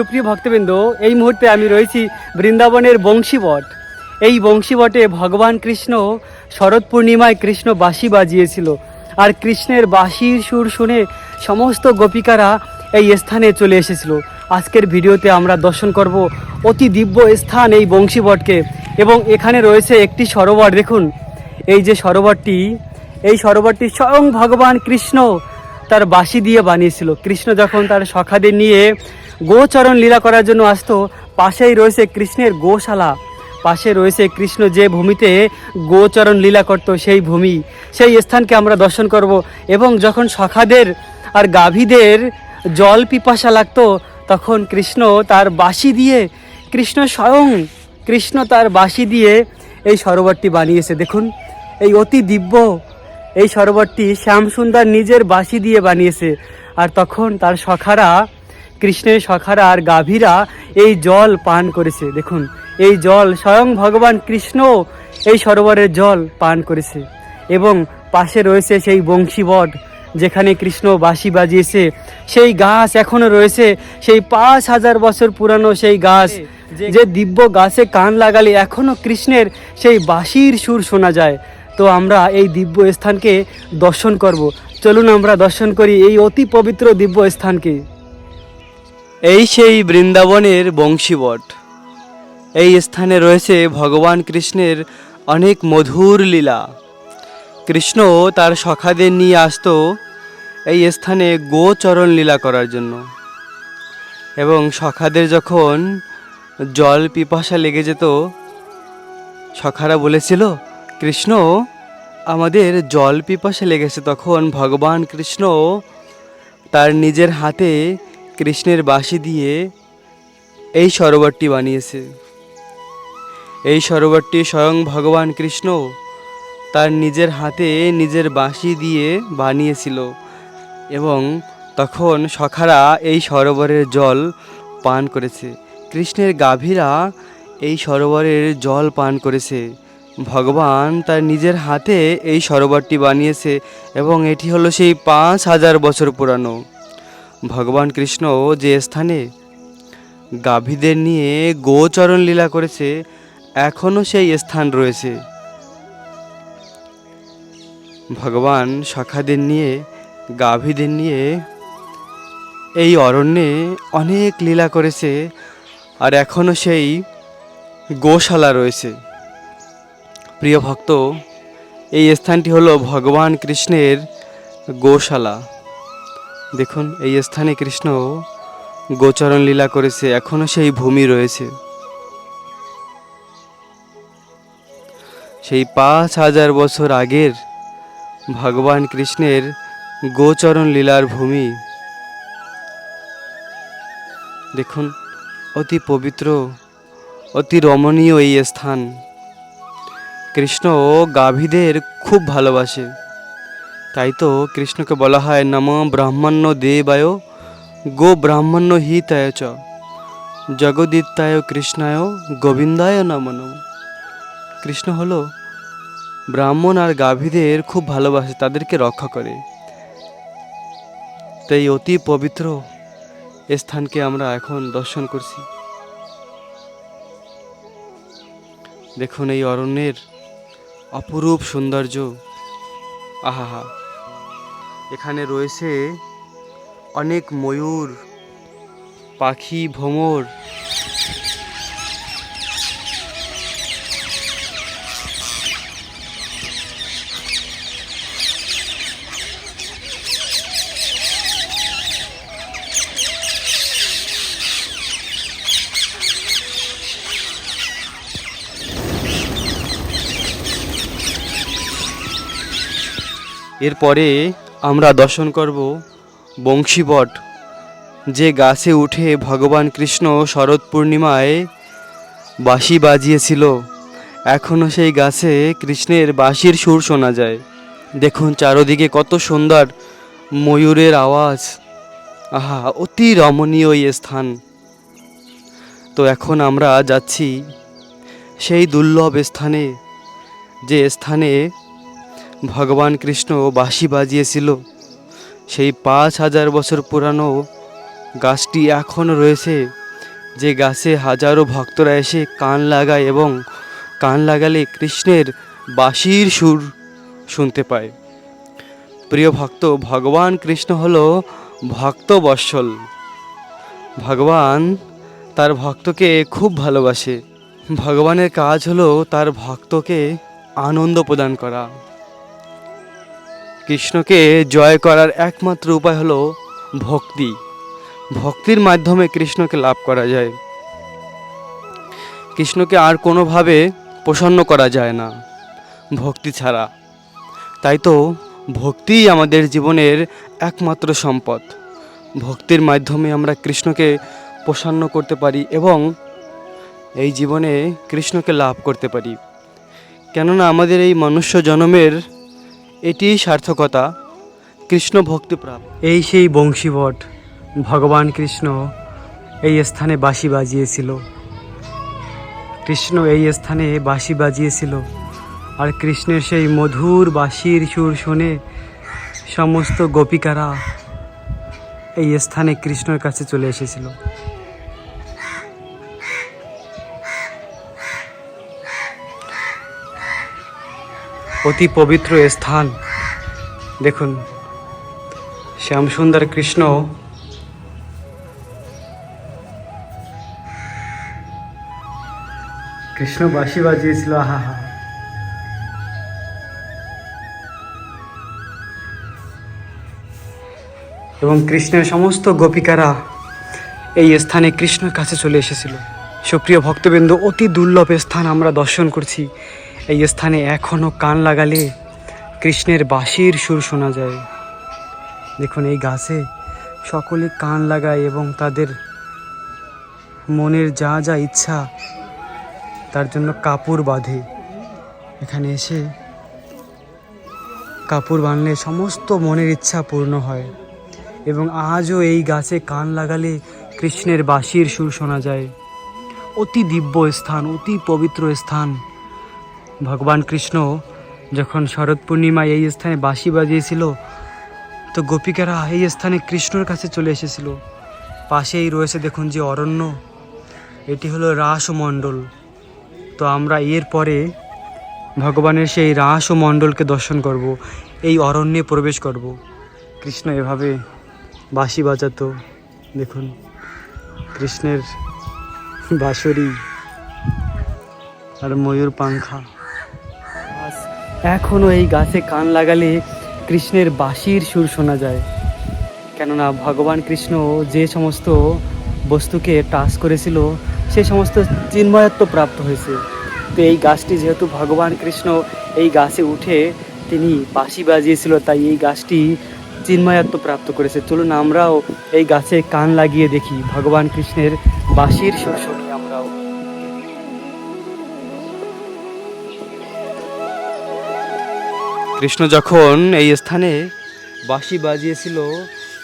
সুপ্রিয় ভক্তবৃন্দ, এই মুহূর্তে আমি রয়েছি বৃন্দাবনের বংশীবট। এই বংশীবটে ভগবান কৃষ্ণ শরৎ পূর্ণিমায় কৃষ্ণ বাঁশি বাজিয়েছিল। আর কৃষ্ণের বাঁশির সুর শুনে সমস্ত গোপিকারা এই স্থানে চলে এসেছিল। আজকের ভিডিওতে আমরা দর্শন করব অতি দিব্য স্থান এই বংশীবটকে এবং এখানে রয়েছে একটি সরোবর। দেখুন, এই যে সরোবরটি, এই সরোবরটি স্বয়ং ভগবান কৃষ্ণ তার বাঁশি দিয়ে বানিয়েছিল। কৃষ্ণ যখন তার সখাদের নিয়ে গোচরণ লীলা করার জন্য আসতো, পাশেই রয়েছে কৃষ্ণের গোশালা। পাশে রয়েছে কৃষ্ণ যে ভূমিতে গোচরণ লীলা করত সেই ভূমি। সেই স্থানকে আমরা দর্শন করব এবং যখন সখাদের আর গাভীদের জল পিপাসা লাগতো, তখন কৃষ্ণ তার বাঁশি দিয়ে, কৃষ্ণ স্বয়ং কৃষ্ণ তার বাঁশি দিয়ে এই সরোবরটি বানিয়েছে। দেখুন, এই অতি দিব্য এই সরোবরটি শ্যামসুন্দর নিজের বাঁশি দিয়ে বানিয়েছে। আর তখন তার সখারা কৃষ্ণের সখারা আর গাভীরা এই জল পান করেছে। দেখুন, এই জল স্বয়ং ভগবান কৃষ্ণ এই সরোবরের জল পান করেছে। এবং পাশে রয়েছে সেই বংশীবট যেখানে কৃষ্ণ বাঁশি বাজিয়েছে। সেই গাছ এখনও রয়েছে, সেই পাঁচ হাজার বছর পুরানো সেই গাছ, যে দিব্য গাছে কান লাগালে এখনও কৃষ্ণের সেই বাঁশির সুর শোনা যায়। তো আমরা এই দিব্য স্থানকে দর্শন করব। চলুন আমরা দর্শন করি এই অতি পবিত্র দিব্য স্থানকে। এই সেই বৃন্দাবনের বংশীবট। এই স্থানে রয়েছে ভগবান কৃষ্ণের অনেক মধুর লীলা। কৃষ্ণ তার সখাদের নিয়ে আসতো এই স্থানে গোচরণ লীলা করার জন্য। এবং সখাদের যখন জল পিপাসা লেগে যেত, সখারা বলেছিল, কৃষ্ণ, আমাদের জল পিপাসা লেগেছে। তখন ভগবান কৃষ্ণ তার নিজের হাতে কৃষ্ণের বাঁশি দিয়ে এই সরোবরটি বানিয়েছে। এই সরোবরটি স্বয়ং ভগবান কৃষ্ণ তার নিজের হাতে নিজের বাঁশি দিয়ে বানিয়েছিল এবং তখন সখারা এই সরোবরের জল পান করেছে। কৃষ্ণের গাভীরা এই সরোবরের জল পান করেছে। ভগবান তার নিজের হাতে এই সরোবরটি বানিয়েছে এবং এটি হলো সেই পাঁচ হাজার বছর পুরানো। ভগবান কৃষ্ণ যে স্থানে গাভীদের নিয়ে গোচরণ লীলা করেছে, এখনও সেই স্থান রয়েছে। ভগবান সখাদের নিয়ে, গাভীদের নিয়ে এই অরণ্যে অনেক লীলা করেছে আর এখনও সেই গোশালা রয়েছে। প্রিয় ভক্ত, এই স্থানটি হলো ভগবান কৃষ্ণের গোশালা। দেখুন, এই স্থানে কৃষ্ণ গোচরণ লীলা করেছে এখনও সেই ভূমি রয়েছে। সেই পাঁচ হাজার বছর আগের ভগবান কৃষ্ণের গোচরণ লীলার ভূমি। দেখুন, অতি পবিত্র, অতি রমণীয় এই স্থান। কৃষ্ণ গাভীদের খুব ভালোবাসে। তাই তো কৃষ্ণকে বলা হয় নম ব্রাহ্মণ্য দেবায় গো ব্রাহ্মণ্য হিতায় চ। জগদিত্যায় কৃষ্ণায় গোবিন্দায় নম নম কৃষ্ণ হলো ব্রাহ্মণ আর গাভীদের খুব ভালোবাসে, তাদেরকে রক্ষা করে। তাই অতি পবিত্র স্থানকে আমরা এখন দর্শন করছি। দেখুন এই অরণ্যের অপরূপ সৌন্দর্য। আহা এখানে রয়েছে অনেক ময়ূর পাখি ভ্রমর। এরপরে আমরা দর্শন করব বংশীবট, যে গাছে উঠে ভগবান কৃষ্ণ শরৎ পূর্ণিমায় বাঁশি বাজিয়েছিল। এখনও সেই গাছে কৃষ্ণের বাঁশির সুর শোনা যায়। দেখুন চারদিকে কত সুন্দর ময়ূরের আওয়াজ। আহা, অতি রমণীয় এই স্থান। তো এখন আমরা যাচ্ছি সেই দুর্লভ স্থানে, যে স্থানে ভগবান কৃষ্ণ বাঁশি বাজিয়েছিল। সেই পাঁচ হাজার বছর পুরানো গাছটি এখনও রয়েছে, যে গাছে হাজারো ভক্তরা এসে কান লাগায় এবং কান লাগালে কৃষ্ণের বাঁশির সুর শুনতে পায়। প্রিয় ভক্ত, ভগবান কৃষ্ণ হল ভক্ত বৎসল। ভগবান তার ভক্তকে খুব ভালোবাসে। ভগবানের কাজ হলো তার ভক্তকে আনন্দ প্রদান করা। কৃষ্ণকে জয় করার একমাত্র উপায় হলো ভক্তি। ভক্তির মাধ্যমে কৃষ্ণকে লাভ করা যায়। কৃষ্ণকে আর কোনোভাবে প্রসন্ন করা যায় না, ভক্তি ছাড়া। তাই তো ভক্তিই আমাদের জীবনের একমাত্র সম্পদ। ভক্তির মাধ্যমে আমরা কৃষ্ণকে প্রসন্ন করতে পারি এবং এই জীবনে কৃষ্ণকে লাভ করতে পারি। কেননা আমাদের এই মনুষ্য জন্মের এটিই সার্থকতা, কৃষ্ণ ভক্তিপ্রাপ এই সেই বংশীবট ভগবান কৃষ্ণ এই স্থানে বাঁশি বাজিয়েছিল। কৃষ্ণ এই স্থানে বাঁশি বাজিয়েছিল আর কৃষ্ণের সেই মধুর বাঁশির সুর শুনে সমস্ত গোপিকারা এই স্থানে কৃষ্ণের কাছে চলে এসেছিল। অতি পবিত্র স্থান। দেখুন, শ্যামসুন্দর কৃষ্ণ। কৃষ্ণ বাঁশি বাজিয়েছিল, আহা হা এবং কৃষ্ণের সমস্ত গোপিকারা এই স্থানে কৃষ্ণের কাছে চলে এসেছিল। সুপ্রিয় ভক্তবৃন্দ, অতি দুর্লভ স্থান আমরা দর্শন করছি। এই স্থানে এখনও কান লাগালে কৃষ্ণের বাঁশির সুর শোনা যায়। দেখুন, এই গাছে সকলে কান লাগায় এবং তাদের মনের যা যা ইচ্ছা তার জন্য কাপড় বাঁধে। এখানে এসে কাপড় বাঁধলে সমস্ত মনের ইচ্ছা পূর্ণ হয় এবং আজও এই গাছে কান লাগালে কৃষ্ণের বাঁশির সুর শোনা যায়। অতি দিব্য স্থান, অতি পবিত্র স্থান। ভগবান কৃষ্ণ যখন শরৎ পূর্ণিমায় এই স্থানে বাঁশি বাজিয়েছিল, তো গোপিকারা এই স্থানে কৃষ্ণর কাছে চলে এসেছিল। পাশেই রয়েছে দেখুন যে অরণ্য, এটি হলো রাসমণ্ডল। তো আমরা এর পরে ভগবানের সেই রাস ও মণ্ডলকে দর্শন করব, এই অরণ্যে প্রবেশ করব। কৃষ্ণ এভাবে বাঁশি বাজাতো, দেখুন, কৃষ্ণের বাঁশরি আর ময়ূর পাংখা। এখনও এই গাছে কান লাগালে কৃষ্ণের বাঁশির সুর শোনা যায়। কেননা ভগবান কৃষ্ণ যে সমস্ত বস্তুকে টাচ করেছিল, সে সমস্ত চিন্ময়ত্ব প্রাপ্ত হয়েছে। তো এই গাছটি যেহেতু ভগবান কৃষ্ণ এই গাছে উঠে তিনি বাঁশি বাজিয়েছিল, তাই এই গাছটি চিন্ময়ত্ব প্রাপ্ত করেছে। চলুন আমরাও এই গাছে কান লাগিয়ে দেখি ভগবান কৃষ্ণের বাঁশির সুর কৃষ্ণ যখন এই স্থানে বাঁশি বাজিয়েছিল,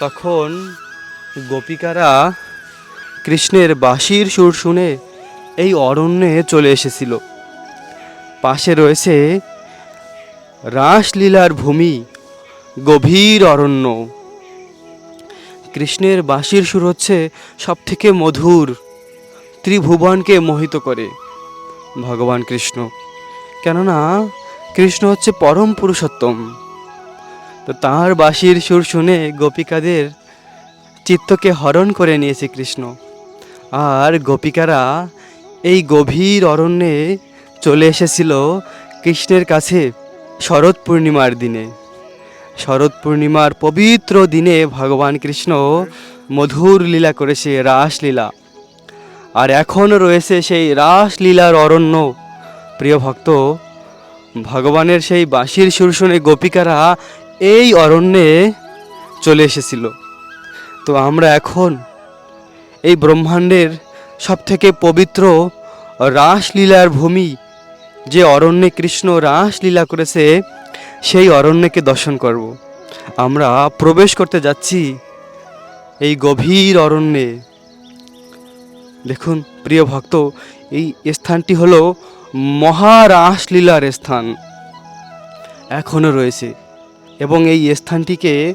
তখন গোপিকারা কৃষ্ণের বাঁশির সুর শুনে এই অরণ্যে চলে এসেছিল। পাশে রয়েছে রাসলীলার ভূমি, গভীর অরণ্য। কৃষ্ণের বাঁশির সুর হচ্ছে সব থেকে মধুর, ত্রিভুবনকে মোহিত করে। ভগবান কৃষ্ণ, কেননা কৃষ্ণ হচ্ছে পরম পুরুষোত্তম। তো তাঁর বাঁশির সুর শুনে গোপিকাদের চিত্তকে হরণ করে নিয়েছে কৃষ্ণ। আর গোপিকারা এই গভীর অরণ্যে চলে এসেছিল কৃষ্ণের কাছে শরৎ পূর্ণিমার দিনে। শরৎ পূর্ণিমার পবিত্র দিনে ভগবান কৃষ্ণ মধুর লীলা করেছে রাসলীলা। আর এখনও রয়েছে সেই রাসলীলার অরণ্য। প্রিয় ভক্ত ভগবানের সেই বাঁশির সুর শুনে গোপিকারা এই অরণ্যে চলে এসেছিল। তো আমরা এখন এই ব্রহ্মাণ্ডের সবথেকে পবিত্র রাসলীলার ভূমি, যে অরণ্যে কৃষ্ণ রাসলীলা করেছে, সেই অরণ্যকে দর্শন করব। আমরা প্রবেশ করতে যাচ্ছি এই গভীর অরণ্যে। দেখুন, প্রিয় ভক্ত, এই স্থানটি হলো মহারাসলীলার স্থান এখনও রয়েছে এবং এই স্থানটিকে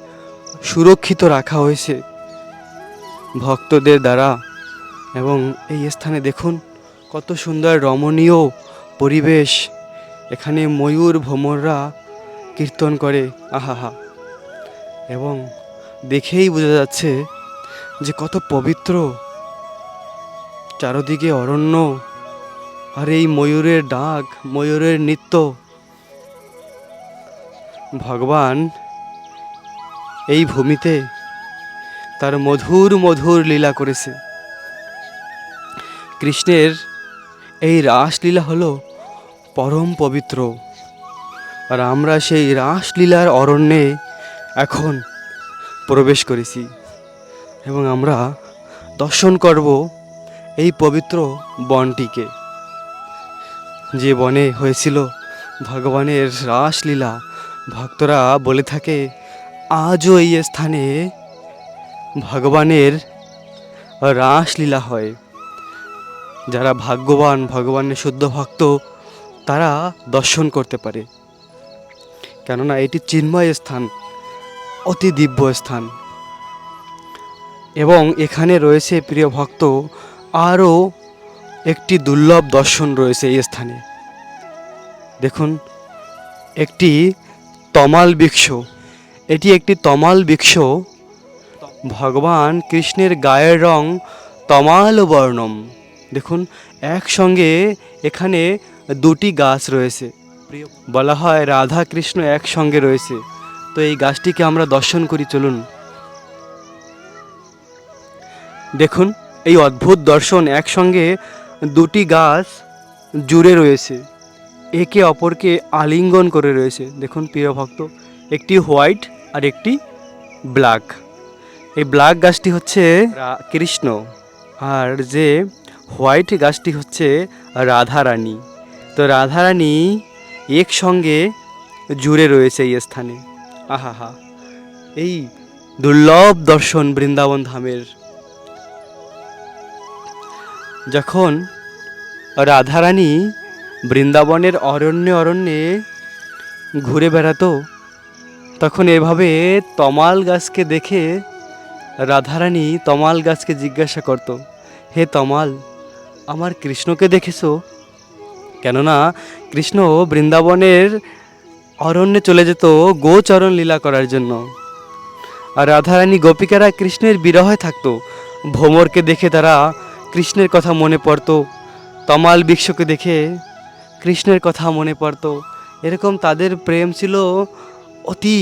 সুরক্ষিত রাখা হয়েছে। ভক্তদের দ্বারা এবং এই স্থানে দেখুন কত সুন্দর রমণীয় পরিবেশ। এখানে ময়ূর ভ্রমররা কীর্তন করে, আহাহা। এবং দেখেই বোঝা যাচ্ছে যে কত পবিত্র। চারদিকে অরণ্য আর এই ময়ূরের ডাক, ময়ূরের নৃত্য। ভগবান এই ভূমিতে তার মধুর মধুর লীলা করেছে। কৃষ্ণের এই রাসলীলা হলো পরম পবিত্র। আর আমরা সেই রাসলীলার অরণ্যে এখন প্রবেশ করেছি এবং আমরা দর্শন করব এই পবিত্র বনটিকে। যে বনে হয়েছিল ভগবানের রাসলীলা, ভক্তরা বলে থাকে, আজও এই স্থানে ভগবানের রাসলীলা হয়। যারা ভাগ্যবান, ভগবানের শুদ্ধ ভক্ত, তারা দর্শন করতে পারে। কেননা এটি চিন্ময় স্থান, অতি দিব্য স্থান। এবং এখানে রয়েছে প্রিয় ভক্ত, আরও একটি দুর্লভ দর্শন রয়েছে এই স্থানে। দেখুন, একটি তমাল বৃক্ষ এটি একটি তমাল বৃক্ষ ভগবান কৃষ্ণের গায়ের রং তমাল বর্ণম। দেখুন, একসঙ্গে এখানে দুটি গাছ রয়েছে। বলা হয় রাধা কৃষ্ণ একসঙ্গে রয়েছে। তো এই গাছটিকে আমরা দর্শন করি, চলুন। দেখুন, এই অদ্ভুত দর্শন একসঙ্গে দুটি গাছ জুড়ে রয়েছে। একে অপরকে আলিঙ্গন করে রয়েছে। দেখুন, প্রিয় ভক্ত, একটি হোয়াইট আর একটি ব্ল্যাক। এই ব্ল্যাক গাছটি হচ্ছে কৃষ্ণ আর যে হোয়াইট গাছটি হচ্ছে রাধারানী। তো রাধারানী একসঙ্গে জুড়ে রয়েছে এই স্থানে। আহা হা এই দুর্লভ দর্শন বৃন্দাবন ধামের যখন রাধারানী বৃন্দাবনের অরণ্যে অরণ্যে ঘুরে বেড়াতো, তখন এভাবে তমাল গাছকে দেখে রাধারানী তমাল গাছকে জিজ্ঞাসা করত, হে তমাল, আমার কৃষ্ণকে দেখেছ? কেননা কৃষ্ণ বৃন্দাবনের অরণ্যে চলে যেত গোচরণ লীলা করার জন্য। আর রাধারানী গোপিকারা কৃষ্ণের বিরহে থাকতো, ভোমরকে দেখে তারা কৃষ্ণের কথা মনে পড়তো। তমাল বৃক্ষকে দেখে কৃষ্ণের কথা মনে পড়তো। এরকম তাদের প্রেম ছিল অতি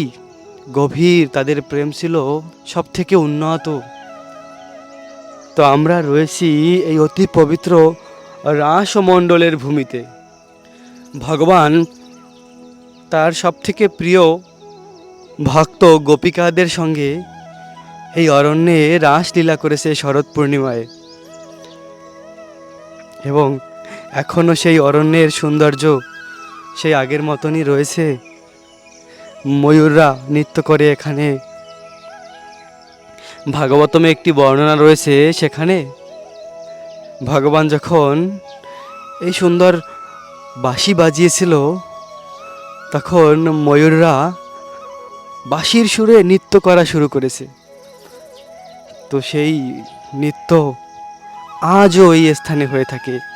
গভীর, তাদের প্রেম ছিল সব থেকে উন্নত। তো আমরা রয়েছি এই অতি পবিত্র রাসমণ্ডলের ভূমিতে। ভগবান তার সব থেকে প্রিয় ভক্ত গোপিকাদের সঙ্গে এই অরণ্যে রাসলীলা করেছে শরৎ পূর্ণিমায়। এবং এখনও সেই অরণ্যের সৌন্দর্য সেই আগের মতনই রয়েছে। ময়ূররা নৃত্য করে এখানে। ভাগবতমে একটি বর্ণনা রয়েছে সেখানে। ভগবান যখন এই সুন্দর বাঁশি বাজিয়েছিল, তখন ময়ূররা বাঁশির সুরে নৃত্য করা শুরু করেছে। তো সেই নৃত্য আজও এই স্থানে হয়ে থাকে।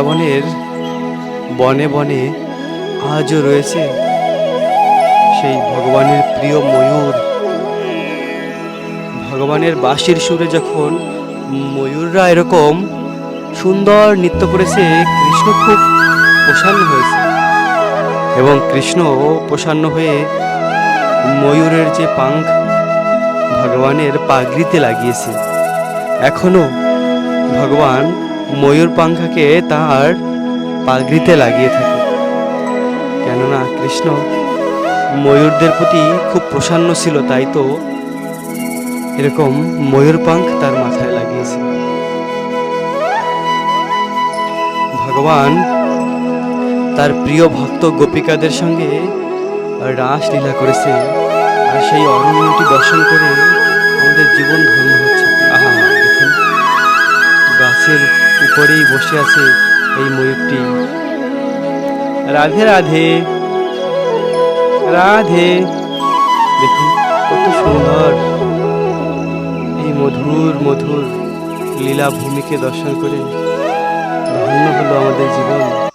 বৃন্দাবনের বনে বনে আজও রয়েছে সেই ভগবানের প্রিয় ময়ূর। ভগবানের বাঁশির সুরে যখন ময়ূররা এরকম সুন্দর নৃত্য করেছে, কৃষ্ণ খুব প্রসন্ন হয়েছে। এবং কৃষ্ণ প্রসন্ন হয়ে ময়ূরের যে পাঙ্খ ভগবানের পাগড়িতে লাগিয়েছে। এখনও ভগবান ময়ূর পাঙ্খাকে তার পাগড়িতে লাগিয়ে থাকে। কেননা কৃষ্ণ ময়ূরদের প্রতি খুব প্রসন্ন ছিল, তাই তো এরকম ময়ূর পাঙ্খ তার মাথায় লাগিয়েছে ভগবান তার প্রিয় ভক্ত গোপিকাদের সঙ্গে রাস লীলা করেছে আর সেই অরণ্যটি দর্শন করে আমাদের জীবন ধন্য হচ্ছে। আহা, দেখুন, গাছের উপরেই বসে আছে এই ময়ূরটি। রাধে রাধে। রাধে। দেখুন, কত সুন্দর। এই মধুর মধুর লীলা ভূমিকে দর্শন করে ধন্য হলো আমাদের জীবন।